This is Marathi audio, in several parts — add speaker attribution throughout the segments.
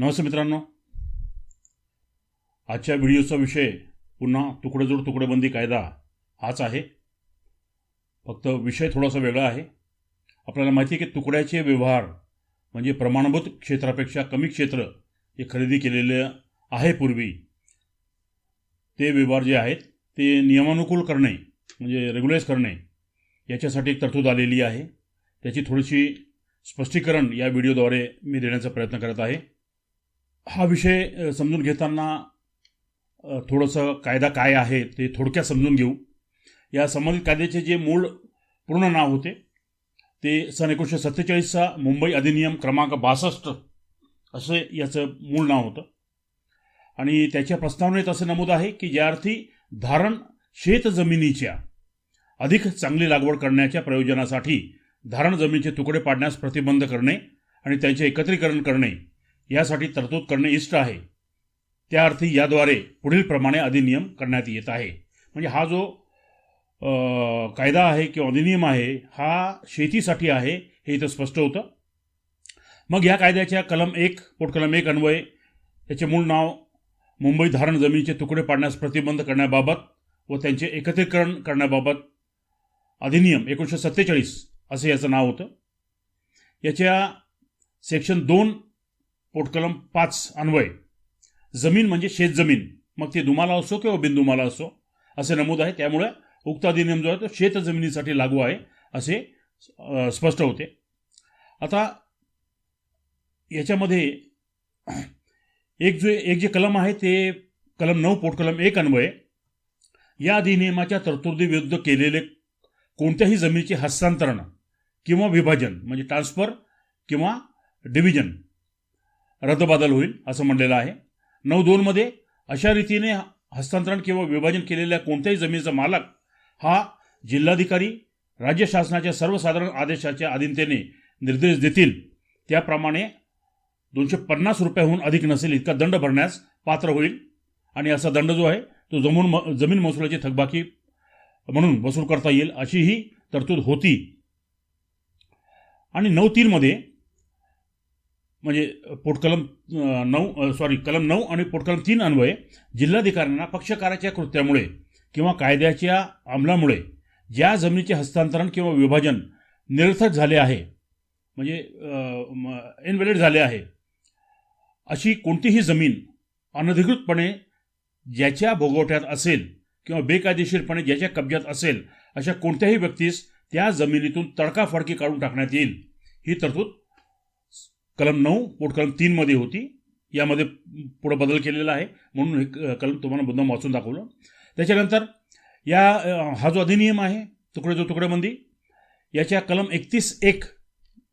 Speaker 1: नमस्ते मित्रांनो. आजच्या व्हिडिओचा विषय पुन्हा तुकडेजोड तुकडेबंदी कायदा हाच आहे. फक्त विषय थोडासा वेगळा आहे. आपल्याला माहिती आहे की तुकड्याचे व्यवहार म्हणजे प्रमाणभूत क्षेत्रापेक्षा कमी क्षेत्र हे खरेदी केलेले आहे पूर्वी. ते व्यवहार जे आहेत ते नियमानुकूल करणे म्हणजे रेग्युलाइज करणे याच्यासाठी एक तरतूद आलेली आहे. त्याची थोडीशी स्पष्टीकरण या व्हिडिओद्वारे मी देण्याचा प्रयत्न करत आहे. हा विषय समजून घेताना थोडंसं कायदा काय आहे ते थोडक्यात समजून घेऊ. या संबंधित कायद्याचे जे मूळ पूर्ण नाव होते ते सन एकोणीसशे सत्तेचाळीसचा मुंबई अधिनियम क्रमांक बासष्ट असे याचं मूळ नाव होतं. आणि त्याच्या प्रस्तावनेत असं नमूद आहे की ज्या अर्थी धारण शेत जमिनीच्या अधिक चांगली लागवड करण्याच्या प्रयोजनासाठी धारण जमिनीचे तुकडे पाडण्यास प्रतिबंध करणे आणि त्यांचे एकत्रीकरण करणे यासाठी तरतूद करणे इष्ट आहे. त्या अर्थी याद्वारे पुढील प्रमाणे अधिनियम करण्यात येत आहे. म्हणजे हा जो कायदा आहे किंवा अधिनियम आहे हा शेतीसाठी आहे हे इथं स्पष्ट होतं. मग या कायद्याच्या कलम एक पोटकलम एक अन्वये याचे मूळ नाव मुंबई धारण जमिनीचे तुकडे पाडण्यास प्रतिबंध करण्याबाबत व त्यांचे एकत्रीकरण करण्याबाबत अधिनियम एकोणीसशे सत्तेचाळीस असं याचं नाव होतं. याच्या सेक्शन दोन पोटकलम पाच अन्वय. जमीन म्हणजे शेतजमीन. मग ते दुमाला असो किंवा बिनदुमाला असो असे नमूद आहे. त्यामुळे उक्त अधिनियम जो आहे तो शेतजमिनीसाठी लागू आहे असे स्पष्ट होते. आता याच्यामध्ये एक जे एक जे कलम आहे ते कलम नऊ पोटकलम एक अन्वय. या अधिनियमाच्या तरतुदीविरुद्ध केलेले कोणत्याही जमिनीचे हस्तांतरण किंवा विभाजन म्हणजे ट्रान्सफर किंवा डिव्हिजन रद्दबादल होईल असं म्हणलेलं आहे. नऊ दोनमध्ये अशा रीतीने हस्तांतरण किंवा विभाजन केलेल्या कोणत्याही जमिनीचा मालक हा जिल्हाधिकारी राज्य शासनाच्या सर्वसाधारण आदेशाच्या अधीनतेने निर्देश देतील. त्याप्रमाणे दोनशे पन्नास रुपयाहून अधिक नसेल इतका दंड भरण्यास पात्र होईल. आणि असा दंड जो आहे तो जमून म जमीन महसुलाची थकबाकी म्हणून वसूल करता येईल अशी ही तरतूद होती. आणि नऊ तीनमध्ये म्हणजे पोटकलम नऊ सॉरी कलम नऊ आणि पोटकलम तीन अन्वये जिल्हाधिकाऱ्यांना पक्षकाराच्या कृत्यामुळे किंवा कायद्याच्या अंमलामुळे ज्या जमिनीचे हस्तांतरण किंवा विभाजन निरर्थक झाले आहे म्हणजे इनव्हॅलिड झाले आहे अशी कोणतीही जमीन अनधिकृतपणे ज्याच्या भोगवट्यात असेल किंवा बेकायदेशीरपणे ज्याच्या कब्जात असेल अशा कोणत्याही व्यक्तीस त्या जमिनीतून तडकाफडकी काढून टाकण्यात येईल. ही तरतूद कलम नऊ पोटकलम तीनमध्ये होती. यामध्ये पुढं बदल केलेला आहे. म्हणून हे कलम तुम्हाला मुद्दाम वाचून दाखवलं. त्याच्यानंतर या हा जो अधिनियम आहे तुकडे जो तुकडेबंदी याच्या कलम एकतीस एक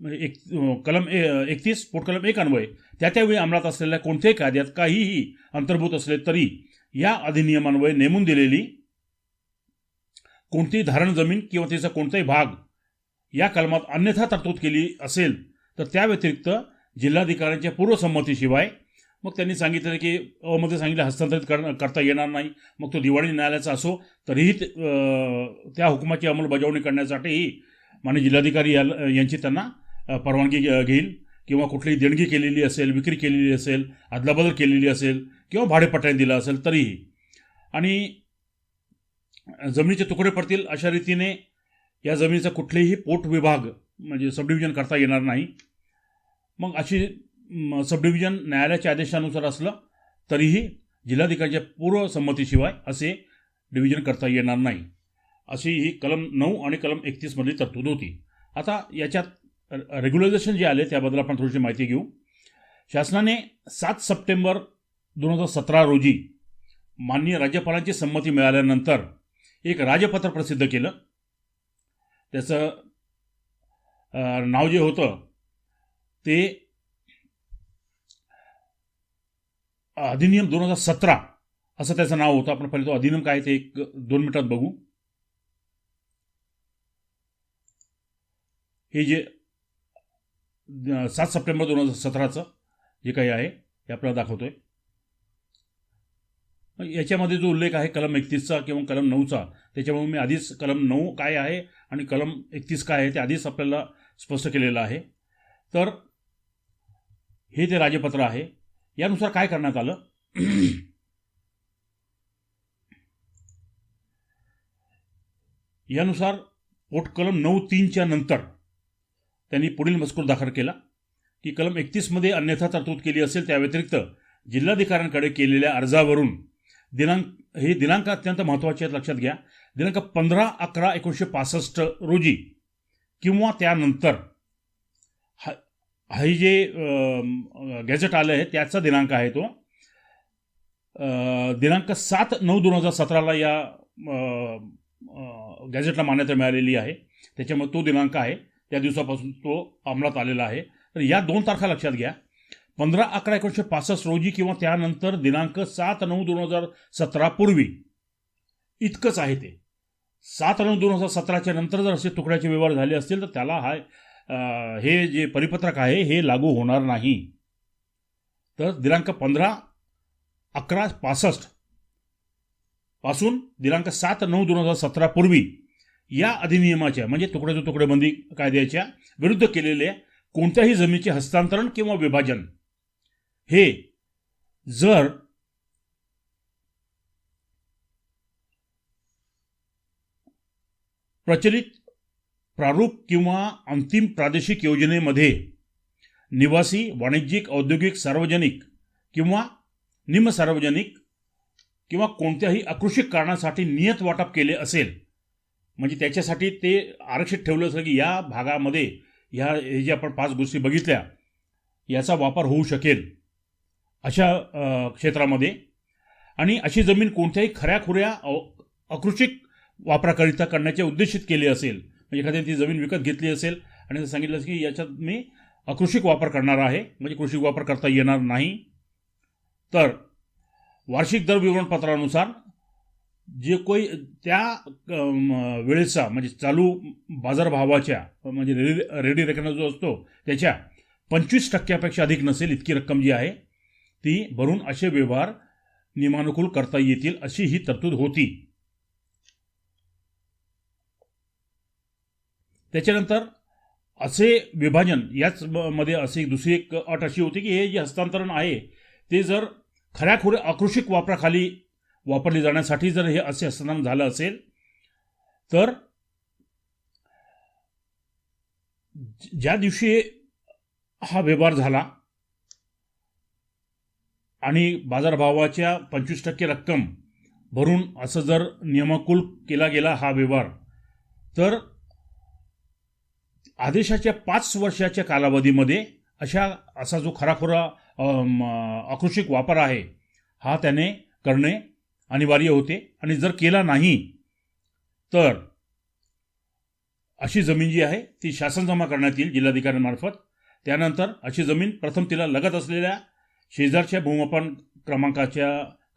Speaker 1: म्हणजे एक कलम कलम एकतीस पोटकलम एक अन्वय. त्या त्यावेळी अंमलात असलेल्या कोणत्याही कायद्यात काहीही अंतर्भूत असले तरी या अधिनियमान्वये नेमून दिलेली कोणतीही धारण जमीन किंवा तिचा कोणताही भाग या कलमात अन्यथा तरतूद केली असेल तर त्या व्यतिरिक्त जिल्हाधिकाऱ्यांच्या पूर्वसंमतीशिवाय मग त्यांनी सांगितलं की अ सांगितलं हस्तांतरित कर करता येणार नाही. मग तो दिवाळी न्यायालयाचा असो तरीही त्या हुकुमाची अंमलबजावणी करण्यासाठीही माननीय जिल्हाधिकारी या यांची त्यांना परवानगी घे- घेईल. किंवा कुठलीही देणगी केलेली असेल विक्री केलेली असेल अदलाबदल केलेली असेल किंवा भाडेपट्ट्याने दिला असेल तरीही. आणि जमिनीचे तुकडे पडतील अशा रीतीने या जमिनीचा कुठलेही पोट विभाग म्हणजे सबडिव्हिजन करता येणार नाही. मग अशी सब सबडिव्हिजन न्यायालयाच्या आदेशानुसार असलं तरीही जिल्हाधिकाऱ्याच्या पूर्वसंमतीशिवाय असे डिव्हिजन करता येणार नाही. अशी ही कलम नऊ आणि कलम एकतीसमधली तरतूद होती. आता याच्यात रेग्युलायझेशन जे आले त्याबद्दल आपण थोडीशी माहिती घेऊ. शासनाने सात सप्टेंबर दोन हजार सतरा रोजी माननीय राज्यपालांची संमती मिळाल्यानंतर एक राजपत्र प्रसिद्ध केलं. त्याचं नाव जे होतं ते अधिनियम दोन हजार सतरा असं त्याचं नाव होतं. आपण पहिले तो अधिनियम काय ते एक दोन मिनिटात बघू. हे जे सात सप्टेंबर दोन हजार सतराचं जे काही आहे हे आपल्याला दाखवतोय. याच्यामध्ये जो उल्लेख आहे कलम एकतीसचा किंवा कलम नऊचा त्याच्यामुळे मी आधीच कलम नऊ काय आहे आणि कलम एकतीस काय आहे ते आधीच आपल्याला स्पष्ट केलेलं आहे. तर हे ते राजपत्र आहे यानुसार काय करण्यात आलं? यानुसार पोटकलम नऊ तीनच्या नंतर त्यांनी पुढील मजकूर दाखल केला की कलम एकतीसमध्ये अन्यथा तरतूद केली असेल त्या व्यतिरिक्त जिल्हाधिकाऱ्यांकडे केलेल्या अर्जावरून दिनांक हे दिनांक अत्यंत महत्त्वाचे आहेत लक्षात घ्या. दिनांक पंधरा अकरा एकोणीसशे पासष्ट रोजी किंवा त्यानंतर हा हे जे गॅझेट आलं आहे त्याचा दिनांक आहे तो. दिनांक सात नऊ दोन हजार सतराला या गॅझेटला मान्यता मिळालेली आहे. त्याच्यामुळे तो दिनांक आहे. त्या दिवसापासून तो अंमलात आलेला आहे. तर या दोन तारखा लक्षात घ्या. पंधरा अकरा एकोणीसशे पासष्ट रोजी किंवा त्यानंतर दिनांक सात नऊ दोन हजार सतरापूर्वी इतकंच आहे ते. सात नऊ दोन हजार सतराच्या नंतर जर असे तुकड्याचे व्यवहार झाले असतील तर त्याला हा हे जे परिपत्रक आहे हे लागू होणार नाही. तर दिनांक पंधरा अकरा पासष्टपासून दिनांक सात नऊ दोन हजार सतरा पूर्वी या अधिनियमाच्या म्हणजे तुकड्याच्या तुकडेबंदी कायद्याच्या विरुद्ध केलेल्या कोणत्याही जमिनीचे हस्तांतरण किंवा विभाजन हे जर प्रचलित प्रारूप किंवा अंतिम प्रादेशिक योजनेमध्ये निवासी वाणिज्यिक औद्योगिक सार्वजनिक किंवा निमसार्वजनिक किंवा कोणत्याही आकृषिक कारणासाठी नियत वाटप केले असेल म्हणजे त्याच्यासाठी ते आरक्षित ठेवलं असेल की या भागामध्ये ह्या हे जे आपण पाच गोष्टी बघितल्या याचा वापर होऊ शकेल अशा क्षेत्रामध्ये. आणि अशी जमीन कोणत्याही खऱ्याखुऱ्या अ- अकृषिक वापराकरिता करण्याचे उद्देशित केले असेल म्हणजे एखाद्याने ती जमीन विकत घेतली असेल आणि ते सांगितलं की याच्यात मी अकृषिक वापर करणार आहे म्हणजे कृषी वापर करता येणार नाही. तर वार्षिक दर विवरणपत्रानुसार जे कोई त्या वेळेचा म्हणजे चालू बाजारभावाच्या म्हणजे रेडी रेडी रेकनर जो असतो त्याच्या पंचवीस टक्क्यापेक्षा अधिक नसेल इतकी रक्कम जी आहे ती भरून असे व्यवहार नियमानुकूल करता येतील अशी ही तरतूद होती. त्याच्यानंतर असे विभाजन याच मध्ये असे दुसरी एक अट अशी होती की हे जे हस्तांतरण आहे ते जर खऱ्याखुऱ्या आकृषिक वापराखाली वापरले जाण्यासाठी जर हे असे हस्तांतरण झालं असेल तर ज- ज्या दिवशी हा व्यवहार झाला आणि बाजारभावाच्या पंचवीस टक्के रक्कम भरून असं जर नियमाकुल केला गेला हा व्यवहार तर आदेशाच्या पाच वर्षाच्या कालावधीमध्ये अशा असा जो खराखुरा आकृषिक वापर आहे हा त्याने करणे अनिवार्य होते. आणि जर केला नाही तर अशी जमीन जी आहे ती शासन जमा करण्यात येईल जिल्हाधिकाऱ्यांमार्फत. त्यानंतर अशी जमीन प्रथम तिला लगत असलेल्या शेजारच्या भूमापन क्रमांकाच्या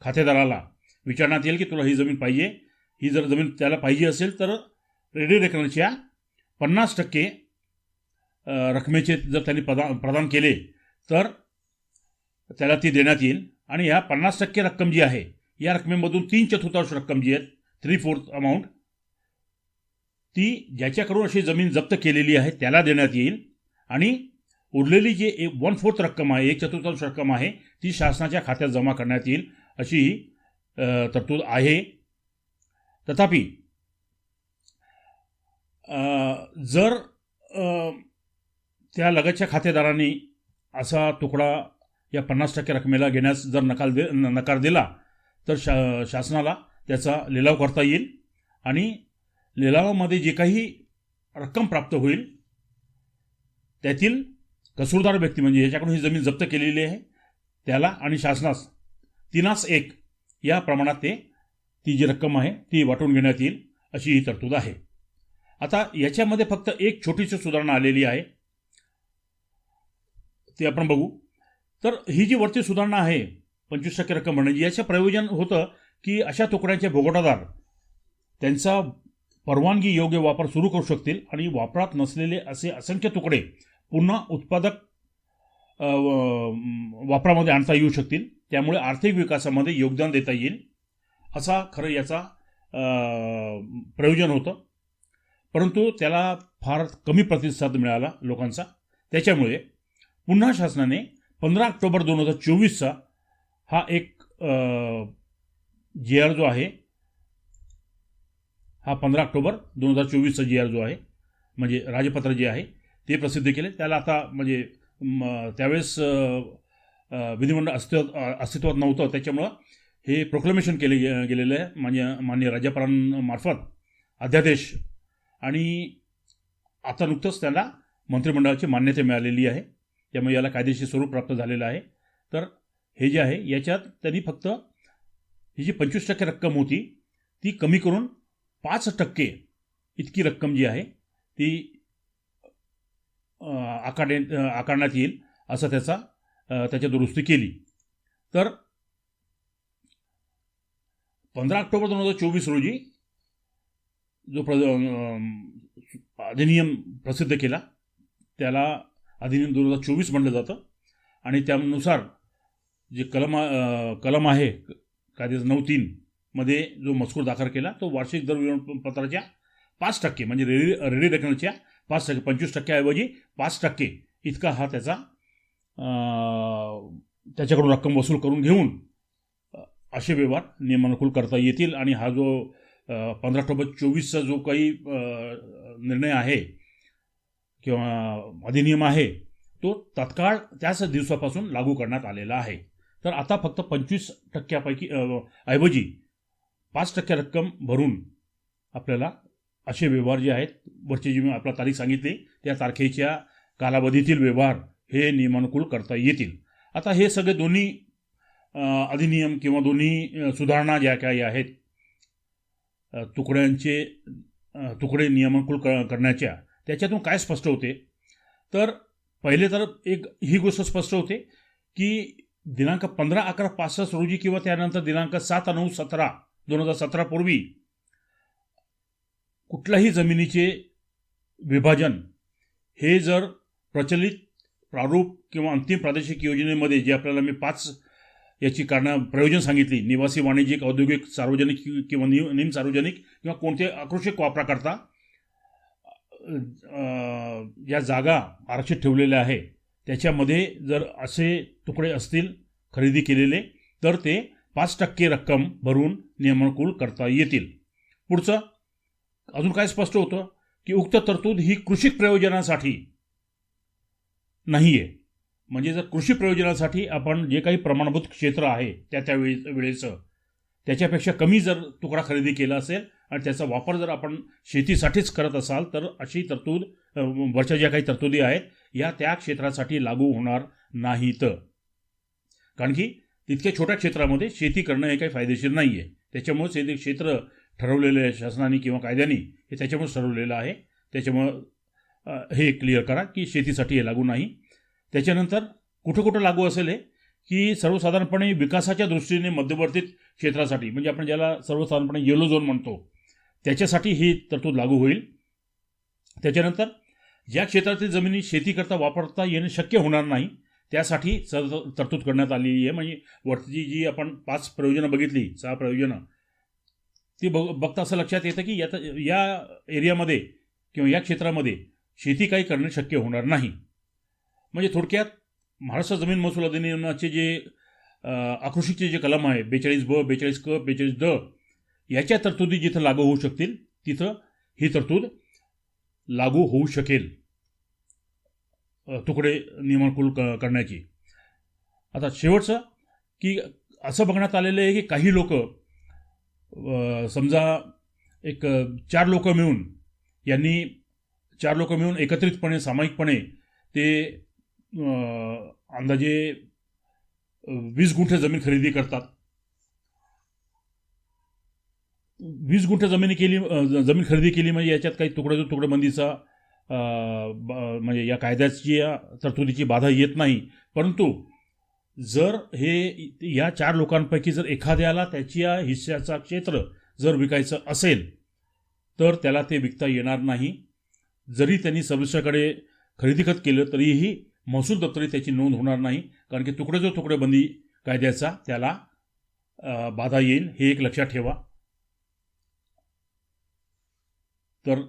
Speaker 1: खातेदाराला विचारण्यात येईल की तुला ही जमीन पाहिजे. ही जर जमीन त्याला पाहिजे असेल तर रेडी रेकनरच्या पन्नास टक्के रकमेचे जर त्यांनी प्रदान प्रदान केले तर त्याला ती देण्यात येईल. आणि ह्या पन्नास टक्के रक्कम जी आहे या रकमेमधून तीन चतुर्थांश रक्कम जी आहे थ्री फोर्थ अमाऊंट ती ज्याच्याकडून अशी जमीन जप्त केलेली आहे त्याला देण्यात येईल. आणि उरलेली जी एक वन फोर्थ रक्कम आहे एक चतुर्थांश रक्कम आहे ती शासनाच्या खात्यात जमा करण्यात येईल अशी तरतूद आहे. तथापि जर त्या लगतच्या खातेदारांनी असा तुकडा या पन्नास टक्के रकमेला घेण्यास जर नकार दे नकार दिला तर शा शासनाला त्याचा लिलाव करता येईल आणि लिलावामध्ये जे काही रक्कम प्राप्त होईल त्यातील कसूरदार व्यक्ती म्हणजे याच्याकडून ही जमीन जप्त केलेली आहे त्याला आणि शासनास तिनास एक या प्रमाणात ते ती जी रक्कम आहे ती वाटून घेण्यात येईल अशी ही तरतूद आहे. आता याच्यामध्ये फक्त एक छोटीशी सुधारणा आलेली आहे. ते आपण बघू. तर ही जी वरती सुधारणा आहे पंचवीस टक्के रक्कम म्हणजे याचं प्रयोजन होतं की अशा तुकड्यांचे भोगोटादार त्यांचा परवानगी योग्य वापर सुरू करू शकतील आणि वापरात नसलेले असे असंख्य तुकडे पुन्हा उत्पादक वापरामध्ये आणता येऊ शकतील. त्यामुळे आर्थिक विकासामध्ये योगदान देता येईल. असा खरं याचा प्रयोजन होतं. परंतु त्याला फार कमी प्रतिसाद मिळाला लोकांचा. त्याच्यामुळे पुन्हा शासनाने पंधरा ऑक्टोबर दोन हजार चोवीसचा हा एक जी आर जो आहे हा पंधरा ऑक्टोबर दोन हजार चोवीसचा जी आर जो आहे म्हणजे राजपत्र जे आहे ते प्रसिद्ध केले. त्याला आता म्हणजे त्यावेळेस विधिमंडळ अस्तित्वात अस्तित्वात नव्हतं. त्याच्यामुळं हे प्रोक्लेमेशन केले गे- गेलेलं आहे म्हणजे मान्य राज्यपालांमार्फत अध्यादेश. आणि आता नुकतंच त्याला मंत्रिमंडळाची मान्यता मिळालेली आहे. त्यामुळे याला कायदेशीर स्वरूप प्राप्त झालेलं आहे. तर हे जे आहे याच्यात त्यांनी फक्त ही जी पंचवीस टक्के रक्कम होती ती कमी करून पाच टक्के इतकी रक्कम जी आहे ती आकारणे आकारण्यात येईल असं त्याचा त्याच्या दुरुस्ती केली. तर पंधरा ऑक्टोबर दोन हजार चोवीस रोजी जो प्र अधिनियम प्रसिद्ध केला त्याला अधिनियम दोन हजार चोवीस म्हणलं जातं. आणि त्यानुसार जे कलम कलम आहे कायद्याचं नऊ तीनमध्ये जो मजकूर दाखल केला तो वार्षिक दर पत्राच्या पाच टक्के म्हणजे रेडी रेडी रेकनच्या पाच टक्के पंचवीस टक्क्याऐवजी पाच टक्के इतका हा त्याचा त्याच्याकडून रक्कम वसूल करून घेऊन असे व्यवहार नियमानुकूल करता येतील. आणि हा जो पंधरा ऑक्टोबर चोवीसचा जो काही निर्णय आहे किंवा अधिनियम आहे तो तत्काळ त्याच दिवसापासून लागू करण्यात आलेला आहे. तर आता फक्त पंचवीस टक्क्यापैकी ऐवजी पाच टक्के रक्कम भरून आपल्याला असे व्यवहार जे आहेत वरची जी मी आपला तारीख सांगितली त्या तारखेच्या कालावधीतील व्यवहार हे नियमानुकूल करता येतील. आता हे सगळे दोन्ही अधिनियम किंवा दोन्ही सुधारणा ज्या काही आहेत तुकड्यांचे तुकडे नियमानुकूल क करण्याच्या त्याच्यातून काय स्पष्ट होते? तर पहिले तर एक ही गोष्ट स्पष्ट होते की दिनांक पंधरा अकरा पासष्ट रोजी किंवा त्यानंतर दिनांक सात नऊ सतरा दोन हजार सतरा पूर्वी कुठल्याही जमिनीचे विभाजन हे जर प्रचलित प्रारूप किंवा अंतिम प्रादेशिक योजनेमध्ये जे आपल्याला मी पाच याची कारणं प्रयोजन सांगितली निवासी वाणिज्यिक औद्योगिक सार्वजनिक किंवा निम सार्वजनिक किंवा कोणते आकृषक वापराकरता या जागा आरक्षित ठेवलेल्या आहे. त्याच्यामध्ये जर असे तुकडे असतील खरेदी केलेले तर ते पाच टक्के रक्कम भरून नियमनकूल करता येतील. पुढचं अजून काय स्पष्ट होतं? की उक्त तरतूद ही कृषी प्रयोजनासाठी नाही आहे म्हणजे जर कृषी प्रयोजनासाठी आपण जे काही प्रमाणभूत क्षेत्र आहे त्या त्या वेळे वेळेचं त्याच्यापेक्षा कमी जर तुकडा खरेदी केला असेल आणि त्याचा वापर जर आपण शेतीसाठीच करत असाल तर अशी तरतूद वरच्या ज्या काही तरतुदी आहेत या त्या क्षेत्रासाठी लागू होणार नाहीत. कारण की तितक्या छोट्या क्षेत्रामध्ये शेती करणं हे काही फायदेशीर नाही आहे त्याच्यामुळेच हे क्षेत्र ठरवलेलं आहे शासनाने किंवा कायद्याने हे त्याच्यामुळेच ठरवलेलं आहे. त्याच्यामुळं हे क्लिअर करा की शेतीसाठी हे लागू नाही. त्याच्यानंतर कुठं कुठं लागू असेल हे? की सर्वसाधारणपणे विकासाच्या दृष्टीने मध्यवर्तीत क्षेत्रासाठी म्हणजे आपण ज्याला सर्वसाधारणपणे येलो झोन म्हणतो त्याच्यासाठी ही तरतूद लागू होईल. त्याच्यानंतर ज्या क्षेत्रातील जमिनी शेतीकरता वापरता येणे शक्य होणार नाही त्यासाठी सर तरतूद करण्यात आलेली आहे. म्हणजे वरती जी आपण पाच प्रयोजनं बघितली सहा प्रयोजनं ती बघ बघता असं लक्षात येतं की यात या एरियामध्ये किंवा या क्षेत्रामध्ये शेती काही करणे शक्य होणार नाही. म्हणजे थोडक्यात महाराष्ट्र जमीन महसूल अधिनियमाचे जे आकृषीचे जे कलम आहे बेचाळीस ब बेचाळीस क बेचाळीस ड याच्या तरतुदी जिथं लागू होऊ शकतील तिथं ही तरतूद लागू होऊ शकेल. तुकडे नियमानुकूल क करण्याची. आता शेवटचं की असं बघण्यात आलेलं आहे की काही लोक समजा एक चार लोक मिळून यांनी चार लोक मिळून एकत्रितपणे सामायिकपणे ते अंदाजे वीस गुंठे जमीन खरेदी करतात. वीस गुंठे जमिनी केली जमीन खरेदी केली म्हणजे याच्यात काही तुकडे तुकडेबंदीचा ब- म्हणजे या कायद्याची या तरतुदीची बाधा येत नाही. परंतु जर हे या चार लोकांपैकी जर एखाद्याला त्याच्या हिस्स्याचा क्षेत्र जर विकायचं असेल तर त्याला ते विकता येणार नाही. जरी त्यांनी सर्विसकडे खरेदी खत केलं तरीही महसूल दप्तरी त्याची नोंद होणार नाही. कारण की तुकडे जो तुकडेबंदी कायद्याचा त्याला बाधा येईल हे एक लक्षात ठेवा. तर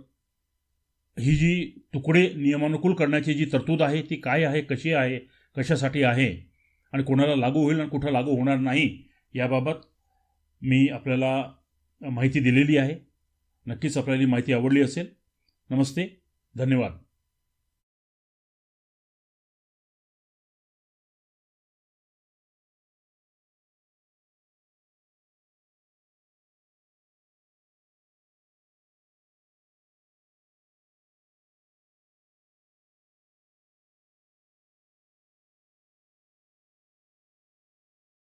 Speaker 1: ही जी तुकडे नियमानुकूल करण्याची जी तरतूद आहे ती काय आहे कशी आहे कशासाठी आहे आणि कोणाला लागू होईल आणि कुठं लागू होणार नाही याबाबत मी आपल्याला माहिती दिलेली आहे. नक्कीच आपल्याला माहिती आवडली असेल. नमस्ते. धन्यवाद.